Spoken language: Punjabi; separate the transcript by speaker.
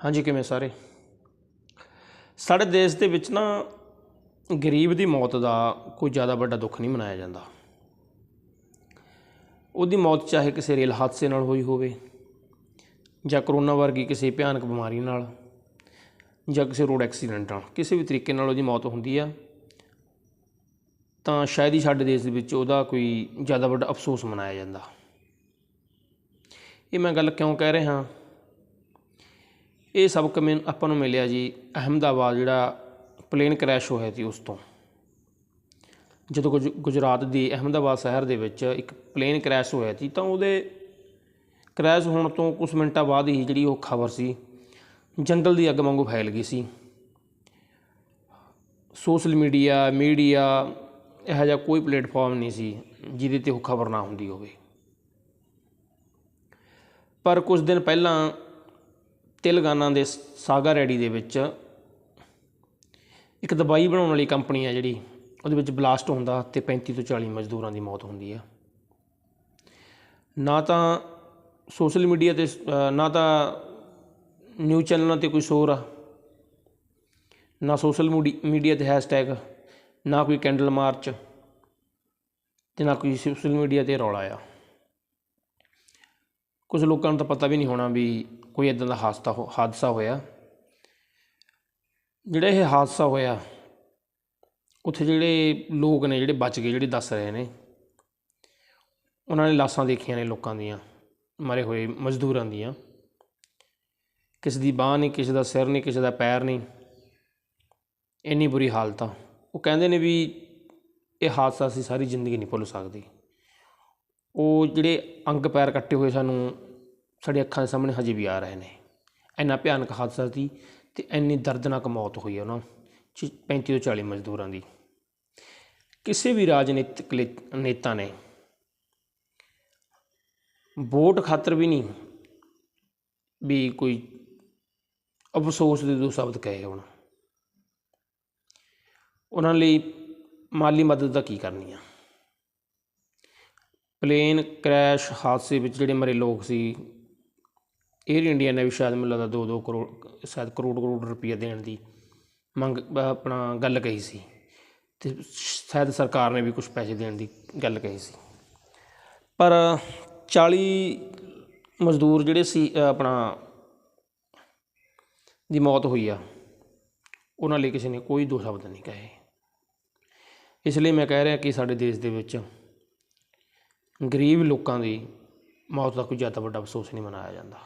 Speaker 1: ਹਾਂਜੀ, ਕਿਵੇਂ ਸਾਰੇ? ਸਾਡੇ ਦੇਸ਼ ਦੇ ਵਿੱਚ ਨਾ ਗਰੀਬ ਦੀ ਮੌਤ ਦਾ ਕੋਈ ਜ਼ਿਆਦਾ ਵੱਡਾ ਦੁੱਖ ਨਹੀਂ ਮਨਾਇਆ ਜਾਂਦਾ। ਉਹਦੀ ਮੌਤ ਚਾਹੇ ਕਿਸੇ ਰੇਲ ਹਾਦਸੇ ਨਾਲ ਹੋਈ ਹੋਵੇ, ਜਾਂ ਕਰੋਨਾ ਵਰਗੀ ਕਿਸੇ ਭਿਆਨਕ ਬਿਮਾਰੀ ਨਾਲ, ਜਾਂ ਕਿਸੇ ਰੋਡ ਐਕਸੀਡੈਂਟ ਨਾਲ, ਕਿਸੇ ਵੀ ਤਰੀਕੇ ਨਾਲ ਉਹਦੀ ਮੌਤ ਹੁੰਦੀ ਆ, ਤਾਂ ਸ਼ਾਇਦ ਹੀ ਸਾਡੇ ਦੇਸ਼ ਦੇ ਵਿੱਚ ਉਹਦਾ ਕੋਈ ਜ਼ਿਆਦਾ ਵੱਡਾ ਅਫਸੋਸ ਮਨਾਇਆ ਜਾਂਦਾ। ਇਹ ਮੈਂ ਗੱਲ ਕਿਉਂ ਕਹਿ ਰਿਹਾ? ਇਹ ਸਬਕ ਮੈਨੂੰ ਆਪਾਂ ਨੂੰ ਮਿਲਿਆ ਜੀ ਅਹਿਮਦਾਬਾਦ ਜਿਹੜਾ ਪਲੇਨ ਕ੍ਰੈਸ਼ ਹੋਇਆ ਸੀ ਉਸ ਤੋਂ। ਜਦੋਂ ਗੁਜ, ਗੁਜਰਾਤ ਦੀ ਅਹਿਮਦਾਬਾਦ ਸ਼ਹਿਰ ਦੇ ਵਿੱਚ ਇੱਕ ਪਲੇਨ ਕ੍ਰੈਸ਼ ਹੋਇਆ ਸੀ ਤਾਂ ਉਹਦੇ ਕ੍ਰੈਸ਼ ਹੋਣ ਤੋਂ ਕੁਝ ਮਿੰਟਾਂ ਬਾਅਦ ਹੀ ਜਿਹੜੀ ਉਹ ਖਬਰ ਸੀ, ਜੰਗਲ ਦੀ ਅੱਗ ਵਾਂਗੂ ਫੈਲ ਗਈ ਸੀ। ਸੋਸ਼ਲ ਮੀਡੀਆ ਮੀਡੀਆ ਇਹੋ ਜਿਹਾ ਕੋਈ ਪਲੇਟਫਾਰਮ ਨਹੀਂ ਸੀ ਜਿਹਦੇ ਤੇ ਉਹ ਖਬਰ ਨਾ ਹੁੰਦੀ ਹੋਵੇ। ਪਰ ਕੁਝ ਦਿਨ ਪਹਿਲਾਂ ਤੇਲੰਗਾਨਾ ਦੇ ਸਾਗਾ ਰੈਡੀ ਦੇ ਵਿੱਚ ਇੱਕ ਦਵਾਈ ਬਣਾਉਣ ਵਾਲੀ ਕੰਪਨੀ ਆ ਜਿਹੜੀ, ਉਹਦੇ ਵਿੱਚ ਬਲਾਸਟ ਹੁੰਦਾ ਤੇ 35 ਤੋਂ 40 ਮਜ਼ਦੂਰਾਂ ਦੀ ਮੌਤ ਹੁੰਦੀ ਆ। ਨਾ ਤਾਂ ਸੋਸ਼ਲ ਮੀਡੀਆ ਤੇ, ਨਾ ਤਾਂ ਨਿਊਜ਼ ਚੈਨਲਾਂ ਤੇ ਕੋਈ ਸ਼ੋਰ ਆ, ਨਾ ਸੋਸ਼ਲ ਮੀਡੀਆ ਤੇ ਹੈਸ਼ਟੈਗ ਨਾ ਕੋਈ ਕੈਂਡਲ ਮਾਰਚ ਤੇ ਨਾ ਕੋਈ ਸੋਸ਼ਲ ਮੀਡੀਆ ਤੇ ਰੌਲਾ ਆ। ਕੁਝ ਲੋਕਾਂ ਨੂੰ ਤਾਂ ਪਤਾ ਵੀ ਨਹੀਂ ਹੋਣਾ ਵੀ ਕੋਈ ਇਦਾਂ ਦਾ ਹਾਦਸਾ ਹੋ, ਹਾਦਸਾ ਹੋਇਆ? ਜਿਹੜਾ ਇਹ ਹਾਦਸਾ ਹੋਇਆ, ਉੱਥੇ ਜਿਹੜੇ ਲੋਕ ਨੇ, ਜਿਹੜੇ ਬਚ ਗਏ, ਜਿਹੜੇ ਦੱਸ ਰਹੇ ਨੇ, ਉਹਨਾਂ ਨੇ ਲਾਸ਼ਾਂ ਦੇਖੀਆਂ ਨੇ ਲੋਕਾਂ ਦੀਆਂ, ਮਰੇ ਹੋਏ ਮਜ਼ਦੂਰਾਂ ਦੀਆਂ। ਕਿਸੇ ਦੀ ਬਾਹ ਨਹੀਂ, ਕਿਸੇ ਦਾ ਸਿਰ ਨਹੀਂ, ਕਿਸੇ ਦਾ ਪੈਰ ਨਹੀਂ, ਇੰਨੀ ਬੁਰੀ ਹਾਲਤ ਆ। ਉਹ ਕਹਿੰਦੇ ਨੇ ਵੀ ਇਹ ਹਾਦਸਾ ਅਸੀਂ ਸਾਰੀ ਜ਼ਿੰਦਗੀ ਨਹੀਂ ਭੁੱਲ ਸਕਦੇ। ਉਹ ਜਿਹੜੇ ਅੰਗ ਪੈਰ ਕੱਟੇ ਹੋਏ ਸਾਨੂੰ ਸਾਡੀ ਅੱਖਾਂ ਦੇ ਸਾਹਮਣੇ ਹਜੇ ਵੀ ਆ ਰਹੇ ਨੇ। ਇੰਨਾ ਭਿਆਨਕ ਹਾਦਸਾ ਸੀ ਤੇ ਇੰਨੀ ਦਰਦਨਾਕ ਮੌਤ ਹੋਈ ਹੈ ਉਹਨਾਂ 'ਚ 35 ਤੋਂ 40 ਮਜ਼ਦੂਰਾਂ ਦੀ। ਕਿਸੇ ਵੀ ਰਾਜਨੀਤਿਕ ਲੇ- ਨੇਤਾ ਨੇ ਵੋਟ ਖਾਤਰ ਵੀ ਨਹੀਂ ਵੀ ਕੋਈ ਅਫਸੋਸ ਦੇ ਦੋ ਸ਼ਬਦ ਕਹੇ ਹੋਣ। ਉਹਨਾਂ ਲਈ ਮਾਲੀ ਮਦਦ ਦਾ ਕੀ ਕਰਨੀ ਆ? ਪਲੇਨ ਕ੍ਰੈਸ਼ ਹਾਦਸੇ ਵਿੱਚ ਜਿਹੜੇ ਮਰੇ ਲੋਕ ਸੀ 에ਅਰ ਇੰਡੀਆ ਨੇ ਵੀ ਸ਼ਾਇਦ ਮੈਨੂੰ ਲੱਗਦਾ 2-2 ਕਰੋੜ, ਸ਼ਾਇਦ ਕਰੋੜ ਕਰੋੜ ਰੁਪਈਆ ਦੇਣ ਦੀ ਮੰਗ ਆਪਣਾ ਗੱਲ ਕਹੀ ਸੀ। ਤੇ ਸ਼ਾਇਦ ਸਰਕਾਰ ਨੇ ਵੀ ਕੁਝ ਪੈਸੇ ਦੇਣ ਦੀ ਗੱਲ ਕਹੀ ਸੀ। ਪਰ 40 ਮਜ਼ਦੂਰ ਜਿਹੜੇ ਸੀ ਆਪਣਾ ਦੀ ਮੌਤ ਹੋਈ ਆ, ਉਹਨਾਂ ਲਈ ਕਿਸੇ ਨੇ ਕੋਈ ਦੋ ਸ਼ਬਦ ਨਹੀਂ ਕਹੇ। ਇਸ ਲਈ ਮੈਂ ਕਹਿ ਰਿਹਾ ਕਿ ਸਾਡੇ ਦੇਸ਼ ਦੇ ਵਿੱਚ ਗਰੀਬ ਲੋਕਾਂ ਦੀ ਮੌਤ ਦਾ ਕੋਈ ਜ਼ਿਆਦਾ ਵੱਡਾ ਅਫਸੋਸ ਨਹੀਂ ਮਨਾਇਆ ਜਾਂਦਾ।